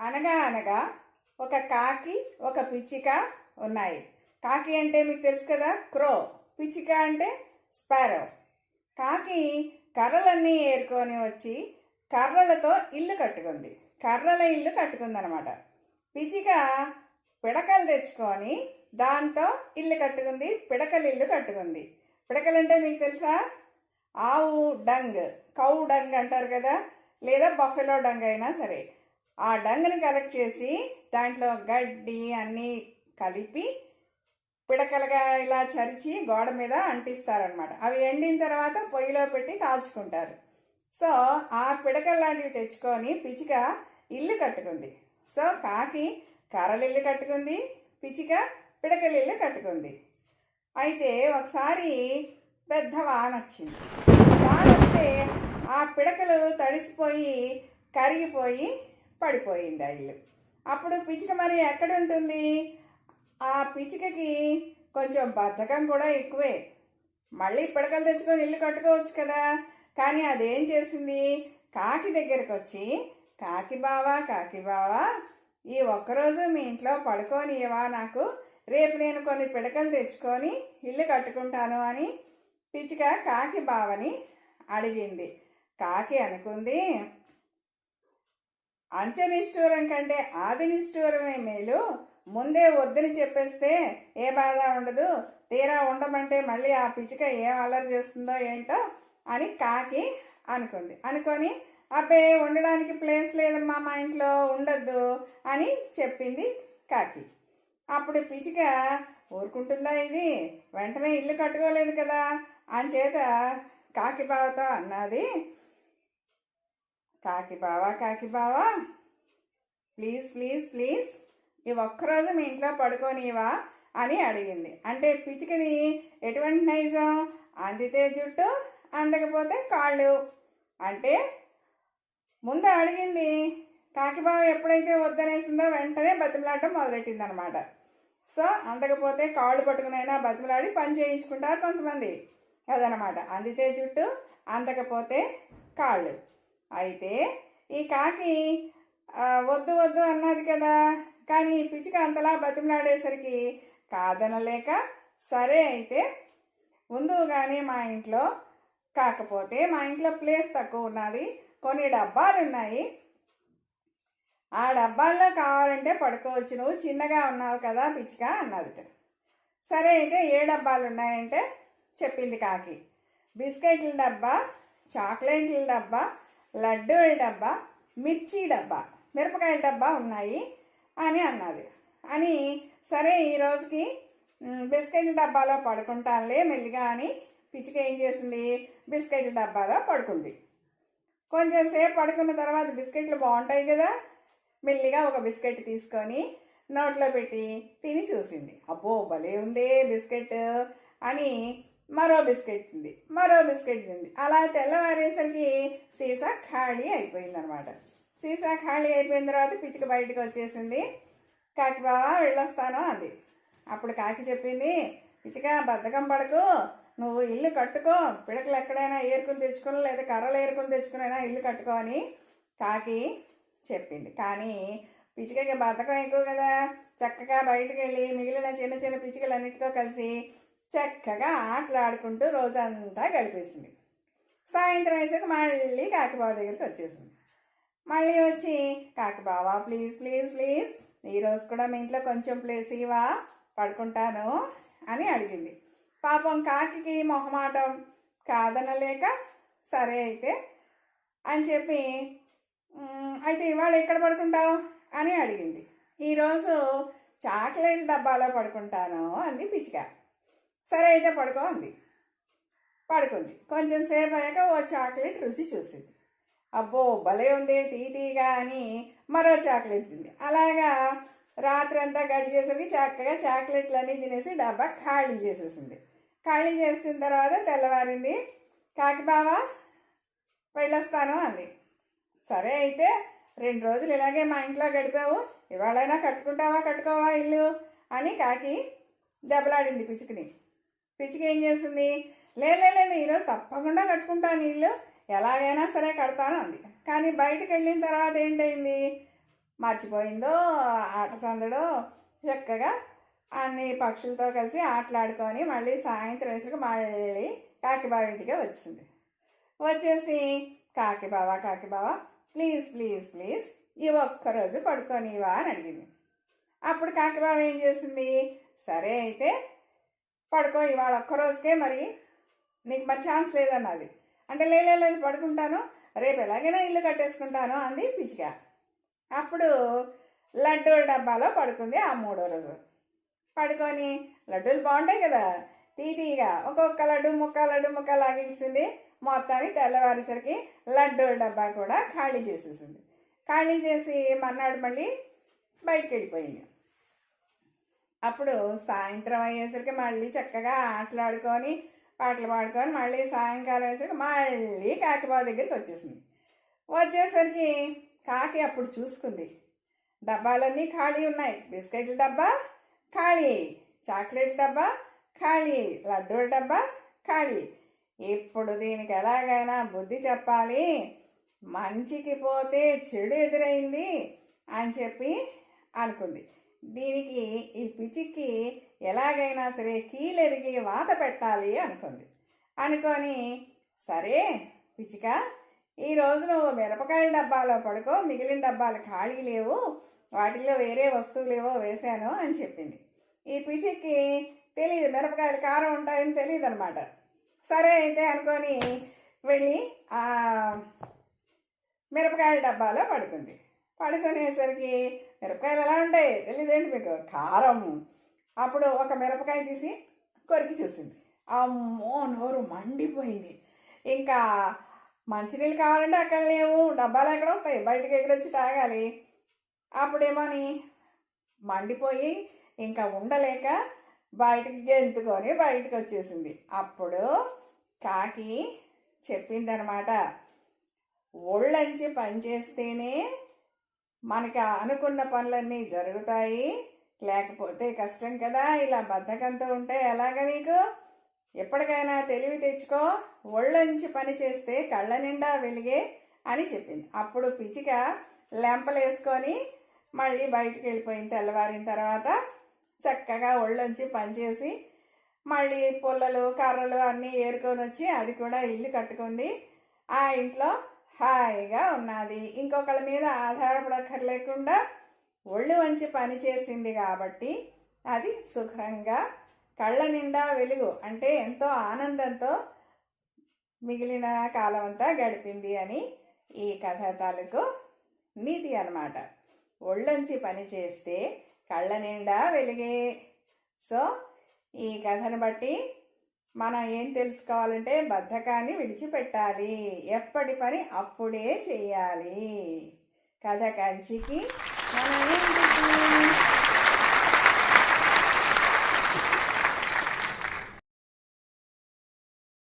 అనగా అనగా ఒక కాకి ఒక పిచ్చిక ఉన్నాయి. కాకి అంటే మీకు తెలుసు కదా క్రో. పిచ్చిక అంటే స్పారో. కాకి కర్రలన్నీ ఏరుకొని వచ్చి కర్రలతో ఇల్లు కట్టుకుంది. కర్రల ఇల్లు కట్టుకుందనమాట. పిచ్చిక పిడకలు తెచ్చుకొని దాంతో ఇల్లు కట్టుకుంది పిడకలు ఇల్లు కట్టుకుంది. పిడకలంటే మీకు తెలుసా? ఆవు డంగ్ కౌ డంగ్ అంటారు కదా లేదా బఫెలో డంగ్ అయినా సరే. ఆ డంగ్ని కలెక్ట్ చేసి దాంట్లో గడ్డి అన్నీ కలిపి పిడకలుగా ఇలా చరిచి గోడ మీద అంటిస్తారనమాట అవి ఎండిన తర్వాత పొయ్యిలో పెట్టి కాల్చుకుంటారు. సో ఆ పిడకలు లాంటివి తెచ్చుకొని పిచ్చిక ఇల్లు కట్టుకుంది. సో కాకి కర్రలిల్లు కట్టుకుంది పిచ్చిక పిడకలిల్లు కట్టుకుంది. అయితే ఒకసారి పెద్ద వాన వచ్చింది. వాన వస్తే ఆ పిడకలు తడిసిపోయి కరిగిపోయి పడిపోయింది ఆ ఇల్లు. అప్పుడు పిచ్చిక మరి ఎక్కడ ఉంటుంది ఆ పిచ్చికకి కొంచెం బద్ధకం కూడా ఎక్కువే. మళ్ళీ పిడకలు తెచ్చుకొని ఇల్లు కట్టుకోవచ్చు కదా. కానీ అదేం చేసింది? కాకి దగ్గరకు వచ్చి కాకి బావా కాకి బావా ఈ ఒక్కరోజు మీ ఇంట్లో పడుకోనియవా నాకు? రేపు నేను కొన్ని పిడకలు తెచ్చుకొని ఇల్లు కట్టుకుంటాను అని పిచ్చిక కాకి బావని అడిగింది. కాకి అనుకుంది అంచనిష్ఠూరం కంటే ఆదినిష్ఠూరమే మేలు. ముందే వద్దని చెప్పేస్తే ఏ బాధ ఉండదు. తీరా ఉండమంటే మళ్ళీ ఆ పిచ్చిక ఏం అల్లరి చేస్తుందో ఏంటో అని కాకి అనుకుంది. అనుకొని అబ్బే ఉండడానికి ప్లేస్ లేదమ్మా మా ఇంట్లో ఉండద్దు అని చెప్పింది కాకి. అప్పుడు పిచ్చిక ఊరుకుంటుందా ఇది? వెంటనే ఇల్లు కట్టుకోలేదు కదా అని చేత కాకి బావతో అన్నది. కాకి బావా కాకి బావా. Please please please. ఈ ఒక్కరోజు మీ ఇంట్లో పడుకోనివా అని అడిగింది. అంటే పిచ్చికది ఎటువంటి నైజం? అందితే జుట్టు అందకపోతే కాళ్ళు. అంటే ముందు అడిగింది కాకిబావ ఎప్పుడైతే వద్దనేసిందో వెంటనే బతిమలాడటం మొదలెట్టింది అనమాట సో అందకపోతే కాళ్ళు పట్టుకునైనా బతిమలాడి పని చేయించుకుంటారు కొంతమంది. అదనమాట. అందితే జుట్టు అందకపోతే కాళ్ళు. అయితే ఈ కాకి వద్దు వద్దు అన్నది కదా. కానీ ఈ పిచ్చిక అంతలా బతిమలాడేసరికి కాదనలేక సరే అయితే ముందు కానీ మా ఇంట్లో. కాకపోతే మా ఇంట్లో ప్లేస్ తక్కువ ఉన్నది. కొన్ని డబ్బాలు ఉన్నాయి. ఆ డబ్బాల్లో కావాలంటే పడుకోవచ్చు. నువ్వు చిన్నగా ఉన్నావు కదా పిచ్చిక అన్నది సరే అయితే ఏ డబ్బాలు ఉన్నాయంటే చెప్పింది కాకి. బిస్కెట్ల డబ్బా చాక్లెట్ల డబ్బా లడ్డూల డబ్బా మిర్చి డబ్బా మిరపకాయల డబ్బా ఉన్నాయి అని అన్నది. అని సరే ఈరోజుకి బిస్కెట్ల డబ్బాలో పడుకుంటానులే మెల్లిగా అని పిచ్చిక ఏం చేసింది? బిస్కెట్ల డబ్బాలో పడుకుంది. కొంచెం సేపు పడుకున్న తర్వాత బిస్కెట్లు బాగుంటాయి కదా? మెల్లిగా ఒక బిస్కెట్ తీసుకొని నోట్లో పెట్టి తిని చూసింది. అబ్బో భలే ఉందే బిస్కెట్ అని మరో బిస్కెట్ తింది మరో బిస్కెట్ తింది. అలా తెల్లవారేసరికి సీసా ఖాళీ అయిపోయింది అనమాట సీసా ఖాళీ అయిపోయిన తర్వాత పిచ్చుక బయటకు వచ్చేసింది. కాకి బావా వెళ్ళొస్తాను అంది. అప్పుడు కాకి చెప్పింది పిచ్చిక బద్ధకం పడకు. నువ్వు ఇల్లు కట్టుకో. పిడకలు ఎక్కడైనా ఏరుకుని తెచ్చుకుని లేదా కర్రలు ఏరుకుని తెచ్చుకునైనా ఇల్లు కట్టుకో అని కాకి చెప్పింది. కానీ పిచ్చుకకి బద్ధకం ఎక్కువ కదా. చక్కగా బయటకు వెళ్ళి మిగిలిన చిన్న చిన్న పిచ్చికలన్నిటితో కలిసి చక్కగా ఆటలాడుకుంటూ రోజంతా గడిపేసింది. సాయంత్రం అయ్యేసరికి మళ్ళీ కాకిబావ దగ్గరికి వచ్చేసింది. మళ్ళీ వచ్చి కాకిబావా ప్లీజ్ ప్లీజ్ ప్లీజ్ ఈరోజు కూడా మీ ఇంట్లో కొంచెం ప్లేస్ ఇవా పడుకుంటాను అని అడిగింది. పాపం కాకి మొహమాటం కాదనలేక సరే అయితే అని చెప్పి అయితే ఇవాళ ఎక్కడ పడుకుంటావు? అని అడిగింది. ఈరోజు చాక్లెట్ డబ్బాలో పడుకుంటాను అంది పిచ్చిక. సరే అయితే పడుకో అంది. పడుకుంది. కొంచెం సేపు అయ్యాక ఓ చాక్లెట్ రుచి చూసింది. అబ్బో భలే ఉంది తీతీగా అని మరో చాక్లెట్ తింది. అలాగా రాత్రంతా గడిచేసరికి చక్కగా చాక్లెట్లన్నీ తినేసి డబ్బా ఖాళీ చేసేసింది. ఖాళీ చేసిన తర్వాత తెల్లవారింది కాకి బావా వెళ్ళొస్తాను అంది. సరే అయితే రెండు రోజులు ఇలాగే మా ఇంట్లో గడిపావు. ఇవాళైనా కట్టుకుంటావా కట్టుకోవా ఇల్లు? అని కాకి దెబ్బలాడింది పిచ్చుకుని. పిచ్చికి ఏం చేసింది లేదు లేదు ఈరోజు తప్పకుండా కట్టుకుంటాను నీళ్ళు. ఎలాగైనా సరే కడతాను అంది. కానీ బయటకు వెళ్ళిన తర్వాత ఏంటైంది మర్చిపోయిందో ఆట సందడో. చక్కగా అన్ని పక్షులతో కలిసి ఆటలాడుకొని మళ్ళీ సాయంత్రం వేసరికి మళ్ళీ కాకిబావ ఇంటికి వచ్చింది వచ్చేసి కాకిబావ కాకిబావ ప్లీజ్ ప్లీజ్ ప్లీజ్ ఈ ఒక్కరోజు పడుకోనివా అని అడిగింది. అప్పుడు కాకిబావ ఏం చేసింది? సరే అయితే పడుకో ఇవాళ ఒక్కరోజుకే మరి నీకు మరి ఛాన్స్ లేదన్నది. అంటే లేలే లేదు పడుకుంటాను రేపు ఎలాగైనా ఇల్లు కట్టేసుకుంటాను అంది పిచ్చిక అప్పుడు లడ్డూల డబ్బాలో పడుకుంది ఆ మూడో రోజు. పడుకొని లడ్డూలు బాగుంటాయి కదా తీతీగా ఒక్కొక్క లడ్డు ముక్క లడ్డు ముక్క లాగేసింది మొత్తాన్ని తెల్లవారేసరికి లడ్డూల డబ్బా కూడా ఖాళీ చేసేసింది. ఖాళీ చేసి మర్నాడు మళ్ళీ బయటికి వెళ్ళిపోయింది. అప్పుడు సాయంత్రం అయ్యేసరికి మళ్ళీ చక్కగా ఆటలాడుకొని పాటలు పాడుకొని మళ్ళీ సాయంకాలం అయ్యేసరికి మళ్ళీ కాకిబావ దగ్గరికి వచ్చేసింది. వచ్చేసరికి కాకి అప్పుడు చూసుకుంది. డబ్బాలన్నీ ఖాళీ ఉన్నాయి. బిస్కెట్ల డబ్బా ఖాళీ చాక్లెట్ల డబ్బా ఖాళీ లడ్డూల డబ్బా ఖాళీ. ఇప్పుడు దీనికి ఎలాగైనా బుద్ధి చెప్పాలి. మంచికి పోతే చెడు ఎదురైంది అని చెప్పి అనుకుంది. దీనికి ఈ పిచ్చికి ఎలాగైనా సరే కీలెరిగి వాత పెట్టాలి అనుకుంది. అనుకొని సరే పిచ్చిక ఈ నువ్వు మిరపకాయల డబ్బాలో పడుకో మిగిలిన డబ్బాలు ఖాళీ లేవు వాటిల్లో వేరే వస్తువులేవో వేశాను అని చెప్పింది. ఈ పిచ్చికి తెలియదు మిరపకాయలు కారం ఉంటాయని తెలియదు అనమాట సరే అయితే అనుకొని వెళ్ళి ఆ మిరపకాయల డబ్బాలో పడుకుంది. పడుకునేసరికి మిరపకాయలు ఎలా ఉంటాయి తెలియదేంటి మీకు. కారం. అప్పుడు ఒక మిరపకాయ తీసి కొరికి చూసింది. అమ్మో నోరు మండిపోయింది. ఇంకా మంచినీళ్ళు కావాలంటే అక్కడ లేవు. డబ్బాలు ఎక్కడ వస్తాయి? బయటకు ఎక్కడొచ్చి తాగాలి. అప్పుడేమోని మండిపోయి ఇంకా ఉండలేక బయటికి గెంతుకొని బయటకు వచ్చేసింది. అప్పుడు కాకి చెప్పిందనమాట ఒళ్ళంచి పనిచేస్తేనే మనకి అనుకున్న పనులన్నీ జరుగుతాయి. లేకపోతే కష్టం కదా ఇలా బద్ధకంతో ఉంటే ఎలాగ నీకు? ఎప్పటికైనా తెలివి తెచ్చుకో ఒళ్ళొంచి పని చేస్తే కళ్ళ నిండా వెలిగే అని చెప్పింది. అప్పుడు పిచ్చిక లెంపలు వేసుకొని మళ్ళీ బయటికి వెళ్ళిపోయింది తెల్లవారిన తర్వాత చక్కగా ఒళ్ళొంచి పనిచేసి మళ్ళీ పుల్లలు కర్రలు అన్నీ ఏరుకొని వచ్చి అది కూడా ఇల్లు కట్టుకుంది. ఆ ఇంట్లో హాయిగా ఉన్నది. ఇంకొకళ్ళ మీద ఆధారపడక్కర్లేకుండా ఒళ్ళు వంచి పని చేసింది కాబట్టి అది సుఖంగా కళ్ళ నిండా వెలుగు అంటే ఎంతో ఆనందంతో మిగిలిన కాలం అంతా గడిపింది అని ఈ కథ తాలూకు నీతి అనమాట ఒళ్ళొంచి పని చేస్తే కళ్ళ నిండా వెలిగే. సో ఈ కథను బట్టి మనం ఏం తెలుసుకోవాలంటే బద్ధకాన్ని విడిచిపెట్టాలి. ఎప్పటి పని అప్పుడే చేయాలి. కథ కంచికి మనం